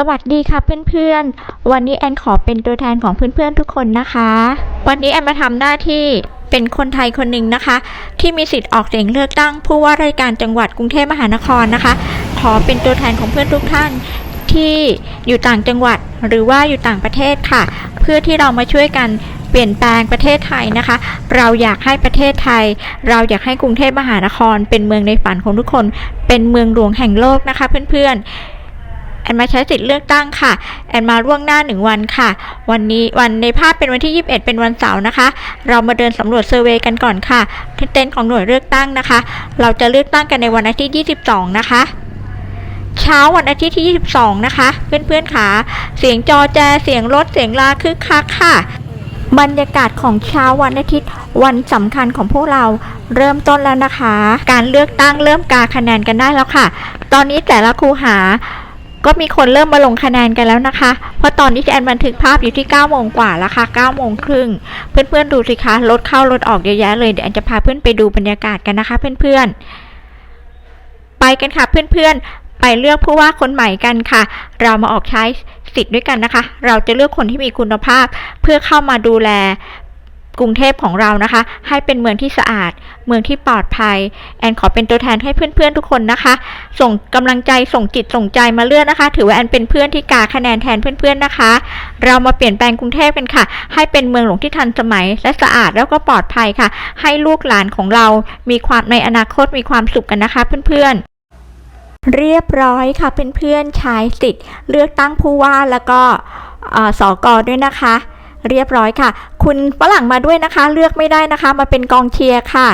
สวัสดีค่ะเพื่อนๆ วันนี้แอนขอเป็นตัวแทนของเพื่อนๆทุกคนนะคะ วันนี้แอนมาทำหน้าที่เป็นคนไทยคนหนึ่งนะคะ ที่มีสิทธิ์ออกเสียงเลือกตั้ง ผู้ว่าราชการจังหวัดกรุงเทพมหานครนะคะ ขอเป็นตัวแทนของเพื่อนทุกท่านที่อยู่ต่างจังหวัดหรือว่าอยู่ต่างประเทศค่ะ เพื่อที่เรามาช่วยกันเปลี่ยนแปลงประเทศไทยนะคะ เราอยากให้ประเทศไทย เราอยากให้กรุงเทพมหานคร เป็นเมืองในฝันของทุกคน เป็นเมืองหลวงแห่งโลกนะคะ เพื่อนๆ อนมาใช้สิทธิ์เลือกตั้งค่ะ แอนมาล่วงหน้าหนึ่งวันค่ะ วันนี้วันในภาพเป็นวันที่ 21 เป็นวันเสาร์นะคะ เรามาเดินสำรวจเซอร์เวยกันก่อนค่ะที่เต็นท์ของหน่วยเลือกตั้งนะคะ เราจะเลือกตั้งกันในวันอาทิตย์ 22 นะคะ เช้าวันอาทิตย์ที่ 22 นะคะ เพื่อนๆค่ะเสียงจอแจ เสียงรถ เสียงลาคึกคักค่ะ บรรยากาศของเช้าวันอาทิตย์วันสำคัญของพวกเราเริ่มต้นแล้วนะคะ การเลือกตั้งเริ่มกาคะแนนกันได้แล้วค่ะ ตอนนี้แต่ละครูหา ก็มีคนเริ่มมาลงคะแนนกันแล้วนะคะ เพราะตอนนี้ที่แอนบันทึกภาพอยู่ที่9โมงกว่าแล้วค่ะ9โมงครึ่ง เพื่อนๆดูสิคะรถเข้ารถออกเยอะแยะเลยเดี๋ยวแอนจะพาเพื่อนไปดูบรรยากาศกันนะคะ เพื่อนๆ ไปกันค่ะเพื่อนๆ ไปเลือกผู้ว่าคนใหม่กันค่ะ เรามาออกใช้สิทธิ์ด้วยกันนะคะ เราจะเลือกคนที่มีคุณภาพเพื่อเข้ามาดูแล กรุงเทพของเรานะคะ ให้เป็นเมืองที่สะอาด เมืองที่ปลอดภัย แอนขอเป็นตัวแทนให้เพื่อนๆทุกคนนะคะ ส่งกำลังใจส่งจิตส่งใจมาเลื่อกนะคะ ถือว่าแอนเป็นเพื่อนที่กาคะแนนแทนเพื่อนๆนะคะ เรามาเปลี่ยนแปลงกรุงเทพกันค่ะ ให้เป็นเมืองหลวงที่ทันสมัย และสะอาดแล้วก็ปลอดภัยค่ะ ให้ลูกหลานของเรา มีความในอนาคตมีความสุขกันนะคะ เพื่อนๆเรียบร้อยค่ะเพื่อนๆใช้สิทธิ์เลือกตั้งผู้ว่าแล้วก็สอกอด้วยนะคะ เรียบร้อยค่ะ คุณฝรั่งมาด้วยนะคะ เลือกไม่ได้นะคะ มาเป็นกองเชียร์ค่ะ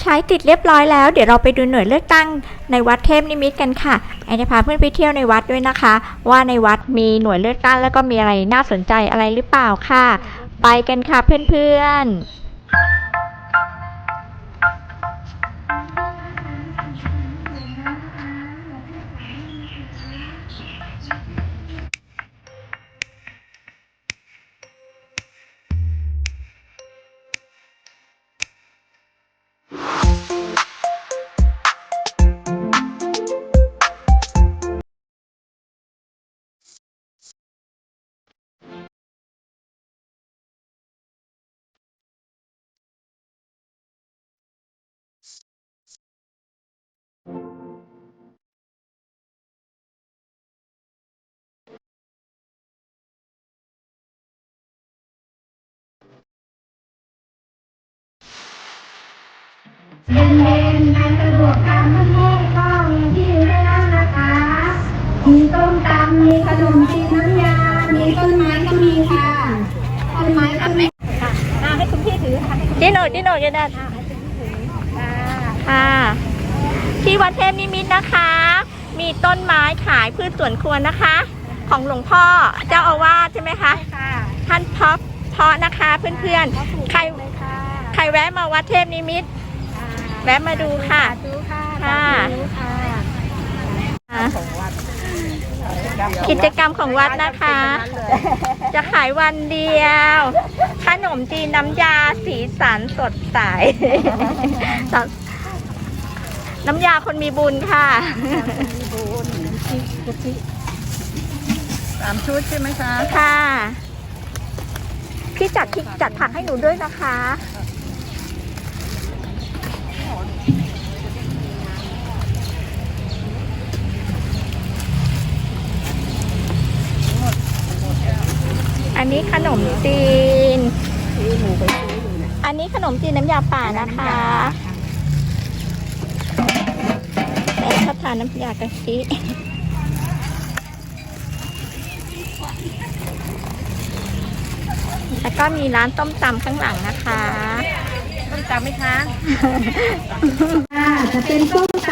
ใช้ติดเรียบร้อยแล้ว เดี๋ยวเราไปดูหน่วยเลือกตั้งในวัดเทพนิมิตกันค่ะแอนจะพาเพื่อนไปเที่ยวในวัดด้วยนะคะ ว่าในวัดมีหน่วยเลือกตั้งแล้วก็มีอะไรน่าสนใจอะไรหรือเปล่าค่ะ ไปกันค่ะเพื่อนๆ เย็นๆการสะดวกการท่านแม่ก็มีที่ให้นั่งนะคะ มีต้มตำมีขนมจีนน้ำยา มีต้นไม้ก็มีค่ะ ต้นไม้ก็มีให้คุณพี่ถือค่ะดิโนดิโนจะได้ค่ะที่วัดเทพนิมิตรนะคะ มีต้นไม้ขายพืชสวนครัวนะคะ ของหลวงพ่อเจ้าอาวาสใช่ไหมคะ ค่ะท่านเพาะเพาะนะคะเพื่อนๆ ใครเลยค่ะใครแวะมาวัดเทพนิมิตร แวะมาดูค่ะ ดูค่ะค่ะดูค่ะกิจกรรมของวัดนะคะ จะขายวันเดียว ขนมจีนน้ำยาสีสันสดใส น้ำยาคนมีบุญค่ะสามชุดใช่ไหมคะค่ะ พี่จัดพี่จัดผักให้หนูด้วยนะคะอั นนี้ขนมจีน อันนี้ขนมจีนน้ำยาป่านะคะแต่ชอบทานน้ำยากะทิแล้วก็มีร้านต้มตำข้างหลังนะคะต้มตำไหมคะค่ะจะเป็นส้มต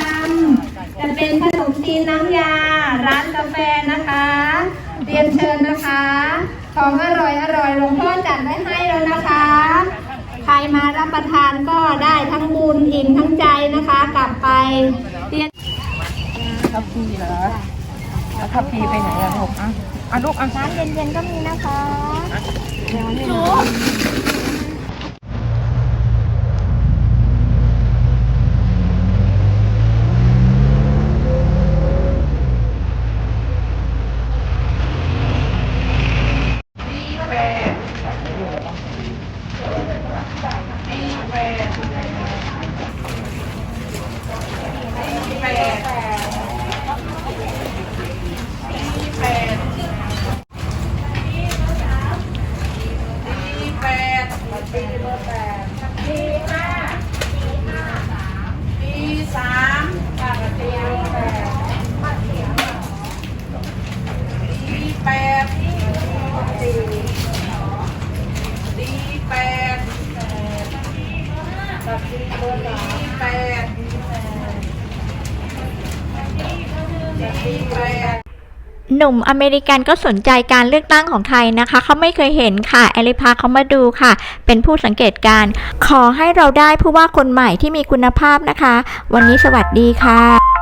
ำจะเป็นขนมจีนน้ำยา ร้านกาแฟนะคะ เรียนเชิญนะคะ ของอร่อยอร่อยหลวงพ่อจัดไว้ให้แล้วนะคะ ใครมารับประทานก็ได้ทั้งบุญอิ่มทั้งใจนะคะ กลับไปเรียนทัพพีเหรอแล้วทัพพีไปไหนอะลูกอะอะลูกอะน้ำเย็นๆก็มีนะคะ เปีสามปีแปดปีแปด ปีแปดปีแปดหนุ่มอเมริกันก็สนใจการเลือกตั้งของไทยนะคะ เขาไม่เคยเห็นค่ะ แอลิพาเขามาดูค่ะ เป็นผู้สังเกตการ ขอให้เราได้ผู้ว่าคนใหม่ที่มีคุณภาพนะคะ วันนี้สวัสดีค่ะ